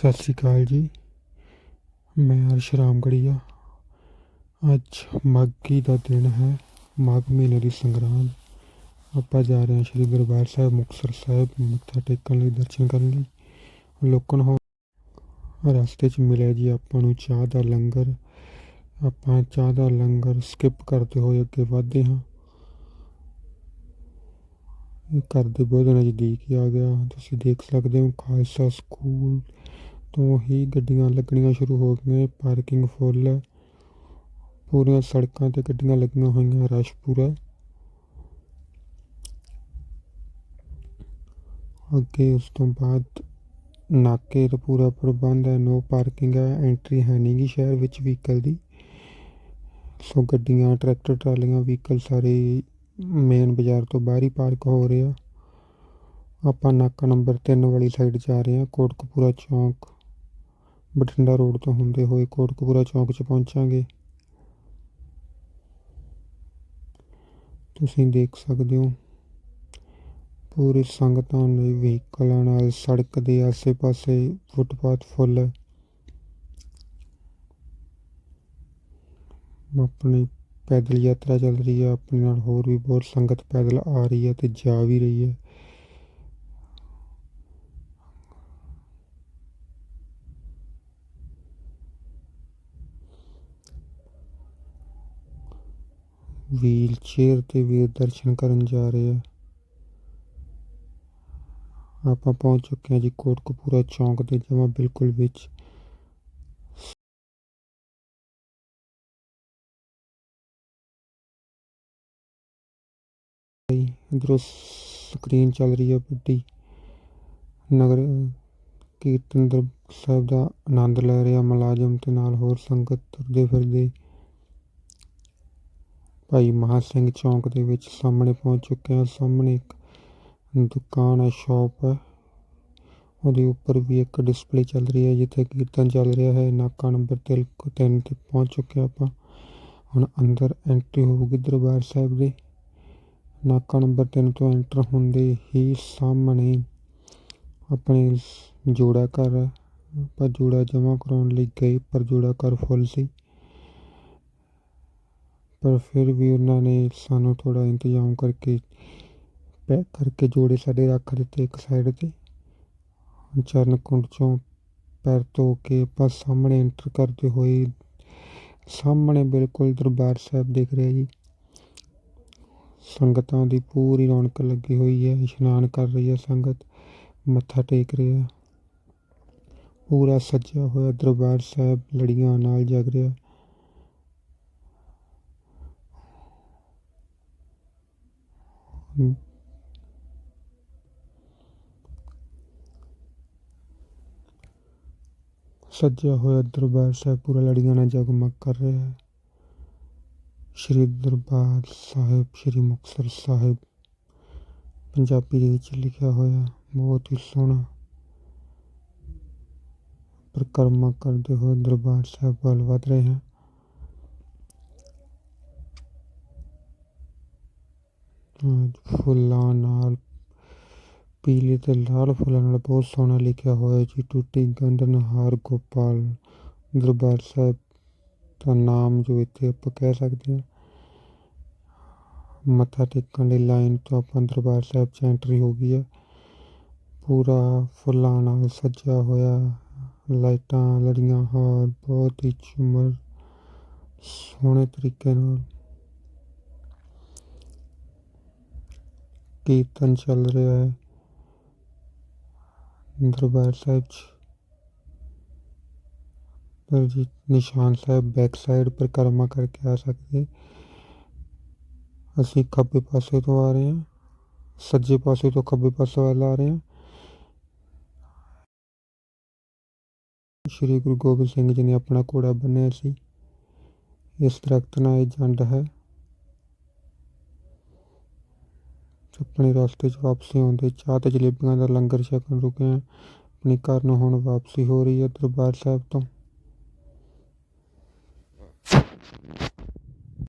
ਸਤਿ ਸ਼੍ਰੀ ਅਕਾਲ ਜੀ। ਮੈਂ ਅਰਸ਼ ਰਾਮਗੜੀਆ। ਅੱਜ ਮਾਘੀ ਦਾ ਦਿਨ ਹੈ, ਮਾਘ ਮਹੀਨੇ ਦੀ ਸੰਗਰਾਂਦ। ਆਪਾਂ ਜਾ ਰਹੇ ਹਾਂ ਸ਼੍ਰੀ ਦਰਬਾਰ ਸਾਹਿਬ, ਮੁਕਤਸਰ ਸਾਹਿਬ, ਮੱਥਾ ਟੇਕਣ ਲਈ, ਦਰਸ਼ਨ ਕਰਨ ਲਈ। ਲੋਕਨ ਹੋ ਰਸਤੇ 'ਚ ਮਿਲਿਆ ਜੀ ਆਪਾਂ ਨੂੰ ਚਾਹ ਦਾ ਲੰਗਰ। ਆਪਾਂ ਚਾਹ ਦਾ ਲੰਗਰ ਸਕਿਪ ਕਰਦੇ ਹੋਏ ਅੱਗੇ ਵਧਦੇ ਹਾਂ। ਘਰ ਦੇ ਬਹੁਤ ਨਜ਼ਦੀਕ ਹੀ ਆ ਗਿਆ। ਤੁਸੀਂ ਦੇਖ ਸਕਦੇ ਹੋ, ਖਾਲਸਾ ਸਕੂਲ ਤੋਂ ਹੀ ਗੱਡੀਆਂ ਲੱਗਣੀਆਂ ਸ਼ੁਰੂ ਹੋ ਗਈਆਂ। ਪਾਰਕਿੰਗ ਫੁੱਲ ਹੈ ਪੂਰੀਆਂ ਸੜਕਾਂ ਤੇ ਗੱਡੀਆਂ ਲੱਗੀਆਂ ਹੋਈਆਂ। ਰਸ਼ ਪੂਰਾ। ਅੱਗੇ ਉਸ ਤੋਂ ਬਾਅਦ ਨਾਕੇ ਦਾ ਪੂਰਾ ਪ੍ਰਬੰਧ ਹੈ। ਨੋ ਪਾਰਕਿੰਗ ਹੈ। ਐਂਟਰੀ ਹੈ ਨਹੀਂ ਗੀ ਸ਼ਹਿਰ ਵਿੱਚ ਵਹੀਕਲ ਦੀ। ਸੋ ਗੱਡੀਆਂ, ਟਰੈਕਟਰ, ਟਰਾਲੀਆਂ, ਵਹੀਕਲ ਸਾਰੇ ਮੇਨ ਬਾਜ਼ਾਰ ਤੋਂ ਬਾਹਰ ਹੀ ਪਾਰਕ ਹੋ ਰਹੇ ਆ। ਆਪਾਂ ਨਾਕਾ ਨੰਬਰ 3 ਵਾਲੀ ਸਾਈਡ ਜਾ ਰਹੇ ਹਾਂ। ਕੋਟਕਪੂਰਾ ਚੌਂਕ। ਬਠਿੰਡਾ ਰੋਡ ਤੋਂ ਹੁੰਦੇ ਹੋਏ ਕੋਟਕਪੂਰਾ ਚੌਂਕ 'ਚ ਪਹੁੰਚਾਂਗੇ। ਤੁਸੀਂ ਦੇਖ ਸਕਦੇ ਹੋ, ਪੂਰੀ ਸੰਗਤਾਂ ਦੇ ਵਹੀਕਲਾਂ ਨਾਲ ਸੜਕ ਦੇ ਆਸੇ-ਪਾਸੇ ਫੁੱਟਪਾਥ ਫੁੱਲ। ਹੈ ਆਪਣੀ ਪੈਦਲ ਯਾਤਰਾ ਚੱਲ ਰਹੀ ਹੈ, ਆਪਣੇ ਨਾਲ ਹੋਰ ਵੀ ਬਹੁਤ ਸੰਗਤ ਪੈਦਲ ਆ ਰਹੀ ਹੈ ਤੇ ਜਾ ਵੀ ਰਹੀ ਹੈ। ਵੀਲ ਚੇਅਰ ਤੇ ਵੀ ਦਰਸ਼ਨ ਕਰਨ ਜਾ ਰਹੇ ਆ। ਆਪਾਂ ਪਹੁੰਚ ਚੁੱਕੇ ਹਾਂ ਜੀ ਕੋਟਕਪੂਰਾ ਚੌਂਕ ਦੇ ਜਮਾ ਬਿਲਕੁਲ ਵਿੱਚ। ਇਧਰੋਂ ਸਕਰੀਨ ਚੱਲ ਰਹੀ ਹੈ ਵੱਡੀ ਨਗਰ ਕੀਰਤਨ ਸਾਹਿਬ ਦਾ ਆਨੰਦ ਲੈ ਰਿਹਾ, ਮੁਲਾਜ਼ਮ ਤੇ ਨਾਲ ਹੋਰ ਸੰਗਤ ਤੁਰਦੇ ਫਿਰਦੇ। ਭਾਈ ਮਹਾ ਸਿੰਘ ਚੌਂਕ ਦੇ ਵਿੱਚ ਸਾਹਮਣੇ ਪਹੁੰਚ ਚੁੱਕੇ ਹਾਂ। ਸਾਹਮਣੇ ਇੱਕ ਦੁਕਾਨ ਹੈ, ਸ਼ਾਪ ਹੈ। ਉਹਦੇ ਉੱਪਰ ਵੀ ਇੱਕ ਡਿਸਪਲੇ ਚੱਲ ਰਹੀ ਹੈ, ਜਿੱਥੇ ਕੀਰਤਨ ਚੱਲ ਰਿਹਾ ਹੈ। ਨਾਕਾ ਨੰਬਰ 3 ਤੇ ਪਹੁੰਚ ਚੁੱਕੇ ਆਪਾਂ। ਹੁਣ ਅੰਦਰ ਐਂਟਰੀ ਹੋਊਗੀ ਦਰਬਾਰ ਸਾਹਿਬ ਦੇ। ਨਾਕਾ ਨੰਬਰ 3 ਤੋਂ ਐਂਟਰ ਹੁੰਦੇ ਹੀ ਸਾਹਮਣੇ ਆਪਣੇ ਜੋੜਾ ਘਰ ਹੈ। ਆਪਾਂ ਜੋੜਾ ਜਮ੍ਹਾਂ ਕਰਾਉਣ ਲਈ ਗਏ, ਪਰ ਜੋੜਾ ਘਰ ਫੁੱਲ ਸੀ। ਪਰ ਫਿਰ ਵੀ ਉਹਨਾਂ ਨੇ ਸਾਨੂੰ ਥੋੜ੍ਹਾ ਇੰਤਜ਼ਾਮ ਕਰਕੇ ਪੈਕ ਕਰਕੇ ਜੋੜੇ ਸਾਡੇ ਰੱਖ ਦਿੱਤੇ ਇੱਕ ਸਾਈਡ ਤੇ। ਚਰਨ ਕੁੰਡ ਚੋਂ ਪੈਰ ਧੋ ਕੇ ਆਪਾਂ ਸਾਹਮਣੇ ਐਂਟਰ ਕਰਦੇ ਹੋਏ, ਸਾਹਮਣੇ ਬਿਲਕੁਲ ਦਰਬਾਰ ਸਾਹਿਬ ਦਿਖ ਰਿਹਾ ਜੀ। ਸੰਗਤਾਂ ਦੀ ਪੂਰੀ ਰੌਣਕ ਲੱਗੀ ਹੋਈ ਹੈ, ਇਸ਼ਨਾਨ ਕਰ ਰਹੀ ਹੈ ਸੰਗਤ, ਮੱਥਾ ਟੇਕ ਰਹੀ। ਹੈ ਪੂਰਾ ਸੱਜਿਆ ਹੋਇਆ ਦਰਬਾਰ ਸਾਹਿਬ ਲੜੀਆਂ ਨਾਲ ਜਗ ਰਿਹਾ। ਸਜਿਆ ਹੋਇਆ ਦਰਬਾਰ ਸਾਹਿਬ ਪੂਰਾ ਲੜੀਆਂ ਨਾਲ ਜਗਮਗ ਕਰ ਰਿਹਾ ਹੈ ਸ਼੍ਰੀ ਦਰਬਾਰ ਸਾਹਿਬ ਸ਼੍ਰੀ ਮੁਕਤਸਰ ਸਾਹਿਬ ਪੰਜਾਬੀ ਦੇ ਵਿੱਚ ਲਿਖਿਆ ਹੋਇਆ ਬਹੁਤ ਹੀ ਸੋਹਣਾ ਪਰਿਕਰਮਾ ਕਰਦੇ ਹੋਏ ਦਰਬਾਰ ਸਾਹਿਬ ਵੱਲ ਵਧ ਰਹੇ ਹਾਂ ਫੁੱਲਾਂ ਨਾਲ, ਪੀਲੇ ਤੇ ਲਾਲ ਫੁੱਲਾਂ ਨਾਲ ਬਹੁਤ ਸੋਹਣਾ ਲਿਖਿਆ ਹੋਇਆ ਜੀ। ਟੂਟੀ ਗੰਢਨਹਾਰ ਗੋਪਾਲ, ਦਰਬਾਰ ਸਾਹਿਬ ਦਾ ਨਾਮ ਜੋ ਇੱਥੇ ਆਪਾਂ ਕਹਿ ਸਕਦੇ ਹਾਂ। ਮੱਥਾ ਟੇਕਣ ਲਈ ਲਾਈਨ ਤੋਂ ਆਪਾਂ ਦਰਬਾਰ ਸਾਹਿਬ 'ਚ ਐਂਟਰੀ ਹੋ ਗਈ ਹੈ। ਪੂਰਾ ਫੁੱਲਾਂ ਨਾਲ ਸਜਿਆ ਹੋਇਆ, ਲਾਈਟਾਂ, ਲੜੀਆਂ, ਹਾਰ, ਬਹੁਤ ਹੀ ਝੂਮਰ, ਸੋਹਣੇ ਤਰੀਕੇ ਨਾਲ। ਕੀਰਤਨ ਚੱਲ ਰਿਹਾ ਹੈ ਦਰਬਾਰ ਸਾਹਿਬ 'ਚ ਪਰ ਜੀ ਨਿਸ਼ਾਨ ਸਾਹਿਬ ਬੈਕ ਸਾਈਡ ਪਰਿਕਰਮਾ ਕਰਕੇ ਆ ਸਕਦੇ ਅਸੀਂ ਖੱਬੇ ਪਾਸੇ ਤੋਂ ਆ ਰਹੇ ਹਾਂ ਸੱਜੇ ਪਾਸੇ ਤੋਂ ਖੱਬੇ ਪਾਸੇ ਵੱਲ ਆ ਰਹੇ ਹਾਂ ਸ਼੍ਰੀ ਗੁਰੂ ਗੋਬਿੰਦ ਸਿੰਘ ਜੀ ਨੇ ਆਪਣਾ ਘੋੜਾ ਬੰਨਿਆ ਸੀ ਇਸ ਦਰਖਤ ਨਾਲ ਇਹ ਜੰਡ ਹੈ ਆਪਣੇ ਰਸਤੇ 'ਚ ਵਾਪਸੀ ਆਉਂਦੇ। ਚਾਹ ਅਤੇ ਜਲੇਬੀਆਂ ਦਾ ਲੰਗਰ ਛਕਣ ਰੁਕੇ। ਹਾਂ ਆਪਣੇ ਘਰ ਨੂੰ ਹੁਣ ਵਾਪਸੀ ਹੋ ਰਹੀ ਹੈ ਦਰਬਾਰ ਸਾਹਿਬ ਤੋਂ।